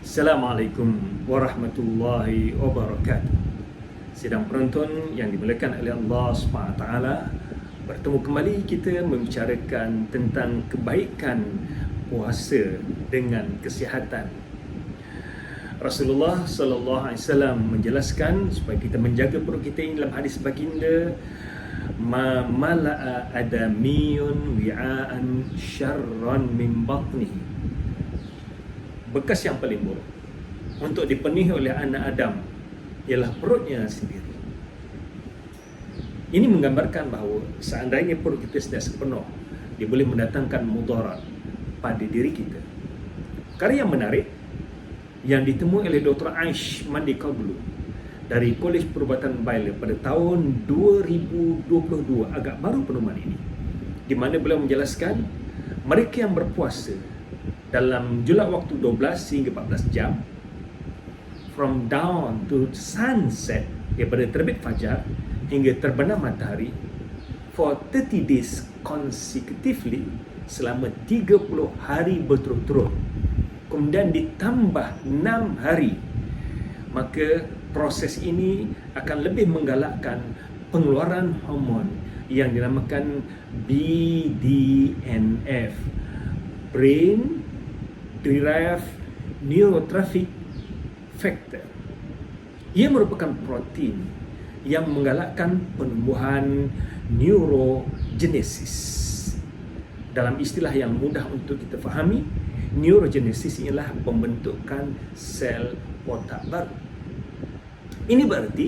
Assalamualaikum warahmatullahi wabarakatuh. Sidang penonton yang dimuliakan oleh Allah SWT Bertemu kembali kita membicarakan tentang kebaikan puasa dengan kesihatan Rasulullah sallallahu alaihi wasallam menjelaskan supaya kita menjaga perut kita ini dalam hadis baginda ma mala'a adamiyun wi'an syarran min batnihi bekas yang paling buruk untuk dipenuhi oleh anak Adam ialah perutnya sendiri. Ini menggambarkan bahawa seandainya perut kita sudah sepenuh, dia boleh mendatangkan mudarat pada diri kita. Karya yang menarik yang ditemui oleh Dr. Aish Mandi Kaglu dari Kolej Perubatan Baila pada tahun 2022 agak baru penemuan ini di mana beliau menjelaskan mereka yang berpuasa dalam jumlah waktu 12 hingga 14 jam from dawn to sunset daripada terbit fajar hingga terbenam matahari for 30 days consecutively selama 30 hari berturut-turut. Kemudian ditambah 6 hari maka proses ini akan lebih menggalakkan pengeluaran hormon yang dinamakan BDNF brain derived neurotrophic factor. Ia merupakan protein yang menggalakkan penumbuhan neurogenesis. Dalam istilah yang mudah untuk kita fahami, neurogenesis ialah pembentukan sel otak baru. Ini berarti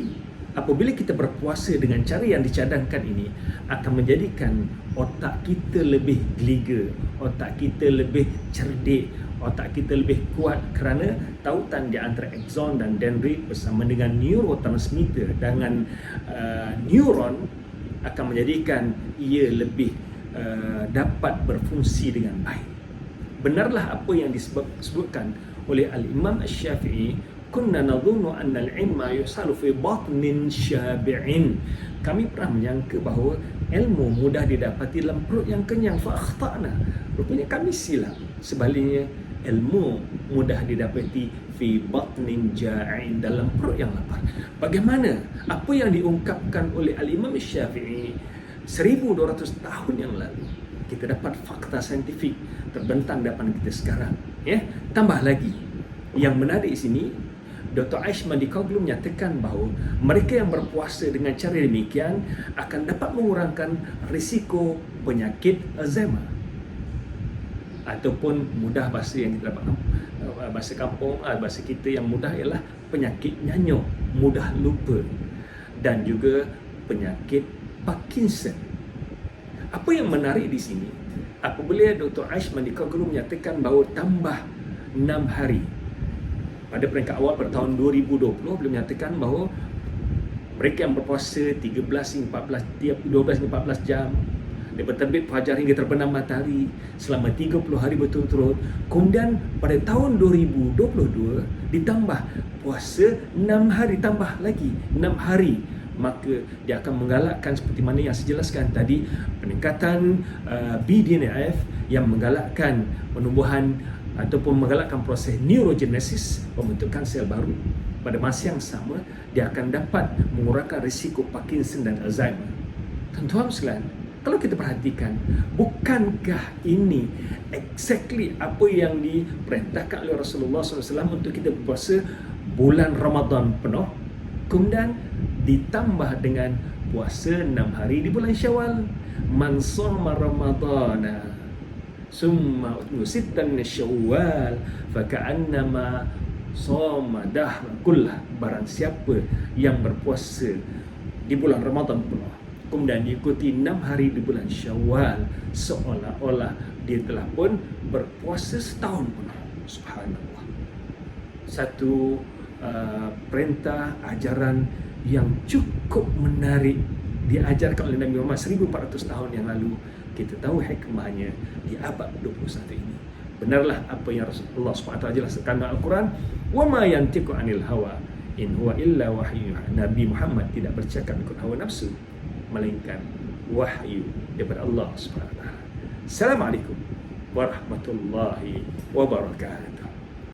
apabila kita berpuasa dengan cara yang dicadangkan ini akan menjadikan otak kita lebih geliga, otak kita lebih cerdik, otak kita lebih kuat kerana tautan di antara axon dan dendrit bersama dengan neurotransmitter dengan uh, neuron akan menjadikan ia lebih uh, dapat berfungsi dengan baik. Benarlah apa yang disebutkan oleh Al-Imam Asy-Syafi'i kunna nadhunnu anna al-ilma yusalu fi batnin syabi'in. Kami pernah menyangka bahawa ilmu mudah didapati dalam perut yang kenyang. Fa akhtana. Rupanya kami silap. Sebaliknya ilmu mudah didapati fi batnin ja'in dalam perut yang lapar. Bagaimana apa yang diungkapkan oleh Al-Imam Syafi'i 1200 tahun yang lalu kita dapat fakta saintifik terbentang depan kita sekarang ya tambah lagi yang menarik sini Dr. Aishman di Koglu menyatakan bahawa mereka yang berpuasa dengan cara demikian akan dapat mengurangkan risiko penyakit Alzheimer ataupun mudah bahasa yang kita dapat uh, bahasa kampung uh, bahasa kita yang mudah ialah penyakit nyanyuk mudah lupa dan juga penyakit Parkinson apa yang menarik di sini apabila Dr. Aish Mandika Guru menyatakan bahawa tambah 6 hari pada peringkat awal pada tahun 2020 beliau menyatakan bahawa mereka yang berpuasa 13 hingga 14 12 hingga 14 jam daripada terbit fajar hingga terbenam matahari selama 30 hari berturut-turut kemudian pada tahun 2022 ditambah puasa 6 hari tambah lagi 6 hari maka dia akan menggalakkan seperti mana yang saya jelaskan tadi peningkatan uh, BDNF yang menggalakkan penumbuhan ataupun menggalakkan proses neurogenesis pembentukan sel baru. Pada masa yang sama dia akan dapat mengurangkan risiko Parkinson dan Alzheimer. Tuan-tuan sekalian kalau kita perhatikan bukankah ini exactly apa yang diperintahkan oleh Rasulullah SAW untuk kita berpuasa bulan Ramadan penuh? Kemudian ditambah dengan puasa 6 hari di bulan Syawal. Man sama Ramadana summa sittan Syawal faka'annama sama dah kullah. Barang siapa yang berpuasa di bulan Ramadan penuh kemudian diikuti enam hari di bulan Syawal. Seolah-olah dia telah pun berpuasa setahun penuh. Subhanallah. Satu uh, perintah ajaran yang cukup menarik diajarkan oleh Nabi Muhammad 1400 tahun yang lalu. Kita tahu hikmahnya di abad 21 ini. Benarlah apa yang Rasulullah SWT jelaskan dalam Al-Quran wa ma yantiqu anil hawa in huwa illa wahyu. Nabi Muhammad tidak bercakap ikut hawa nafsu melainkan wahyu daripada Allah Subhanahu. Assalamualaikum warahmatullahi wabarakatuh.